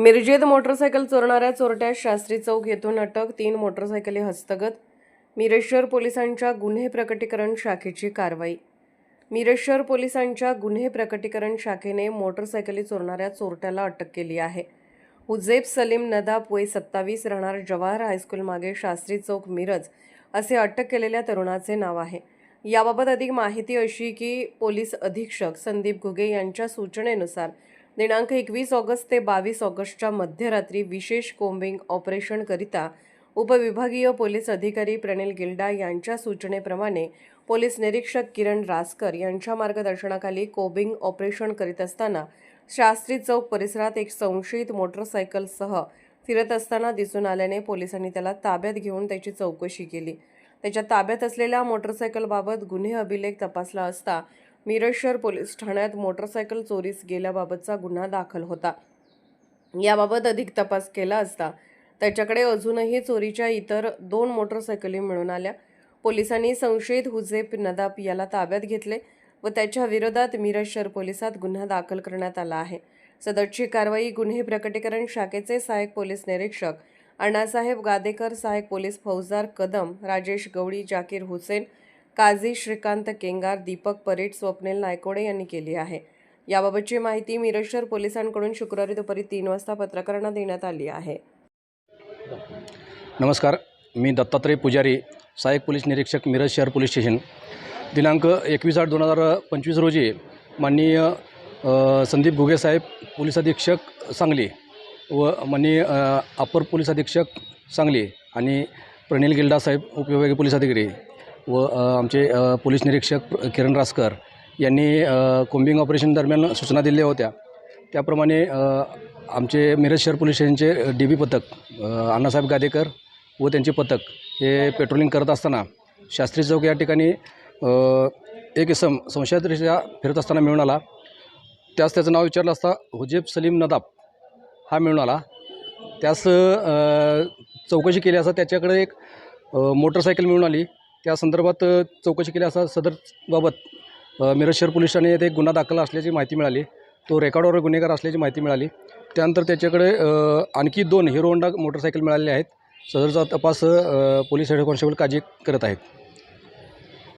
मिरजेत motorcycle चोरणाऱ्या चोरट्या Shastri Chowk येथून अटक तीन मोटरसायकली हस्तगत. मिरेश्वर पोलिसांच्या गुन्हे प्रकटीकरण शाखेची कारवाई. मिरेश्वर पोलिसांच्या गुन्हे प्रकटीकरण शाखेने मोटरसायकली चोरणाऱ्या चोरट्याला अटक केली आहे. हुजेब सलीम नदाब वय सत्तावीस राहणार जवाहर हायस्कूल मागे शास्त्री चौक मिरज असे अटक केलेल्या तरुणाचे नाव आहे. याबाबत अधिक माहिती अशी की पोलीस अधीक्षक संदीप घुगे यांच्या सूचनेनुसार दिनांक एकवीस ऑगस्ट ते बावीस ऑगस्टच्या मध्यरात्री विशेष कोम्बिंग ऑपरेशनकरिता उपविभागीय पोलीस अधिकारी प्रणिल गिल्डा यांच्या सूचनेप्रमाणे पोलीस निरीक्षक किरण रासकर यांच्या मार्गदर्शनाखाली कोबिंग ऑपरेशन करीत असताना शास्त्री चौक परिसरात एक संशयित मोटरसायकलसह फिरत असताना दिसून आल्याने पोलिसांनी त्याला ताब्यात घेऊन त्याची चौकशी केली. त्याच्या ताब्यात असलेल्या मोटरसायकलबाबत गुन्हे अभिलेख तपासला असता मिरज शहर पोलीस ठाण्यात मोटरसायकल चोरीस गेल्याबाबतचा गुन्हा दाखल होता. याबाबत अधिक तपास केला असता त्याच्याकडे अजूनही चोरीच्या इतर दोन मोटरसायकली मिळून आल्या. पोलिसांनी संशयित हुजेब नदाब याला ताब्यात घेतले व त्याच्या विरोधात मिरज शहर पोलिसात गुन्हा दाखल करण्यात आला आहे. सदरची कारवाई गुन्हे प्रकटीकरण शाखेचे सहाय्यक पोलीस निरीक्षक अण्णासाहेब गादेकर सहाय्यक पोलीस फौजदार कदम राजेश गवळी जाकीर हुसेन काझी श्रीकांत केंगार दीपक परेड स्वप्नील नायकोडे यांनी केली आहे. याबाबतची माहिती मिरज शहर पोलिसांकडून शुक्रवारी दुपारी तीन वाजता पत्रकारांना देण्यात आली आहे. नमस्कार मी दत्तात्रय पुजारी सहाय्यक पोलीस निरीक्षक मिरज शहर पोलीस स्टेशन. दिनांक एकवीस आठ दोन हजार पंचवीस रोजी माननीय संदीप घुगेसाहेब पोलीस अधीक्षक सांगली व माननीय अ, अपर पोलीस अधीक्षक सांगली आणि प्रणिल गिल्डासाहेब उपविभागीय पोलीस अधिकारी व आमचे पोलीस निरीक्षक किरण रासकर यांनी कोम्बिंग ऑपरेशन दरम्यान सूचना दिल्या होत्या. त्याप्रमाणे आमचे मिरज शहर पोलीस स्टेशनचे डी बी पथक अण्णासाहेब गादेकर व त्यांचे पथक हे पेट्रोलिंग करत असताना शास्त्री चौक या ठिकाणी एक इसम संशयादृष्ट्या फिरत असताना मिळून आला. त्यास त्याचं नाव विचारलं असता हुजेब सलीम नदाब हा मिळून आला. त्यास चौकशी केली असता त्याच्याकडे एक मोटरसायकल मिळून आली. त्या संदर्भात चौकशी केली असता सदरबाबत मिरज शहर पोलीस ठाणे येथे गुन्हा दाखल असल्याची माहिती मिळाली. तो रेकॉर्डवर गुन्हेगार असल्याची माहिती मिळाली. त्यानंतर त्याच्याकडे आणखी दोन हिरो होंडा मोटरसायकल मिळालेले आहेत. सदरचा तपास पोलीस हेड कॉन्स्टेबल काळजी करत आहेत.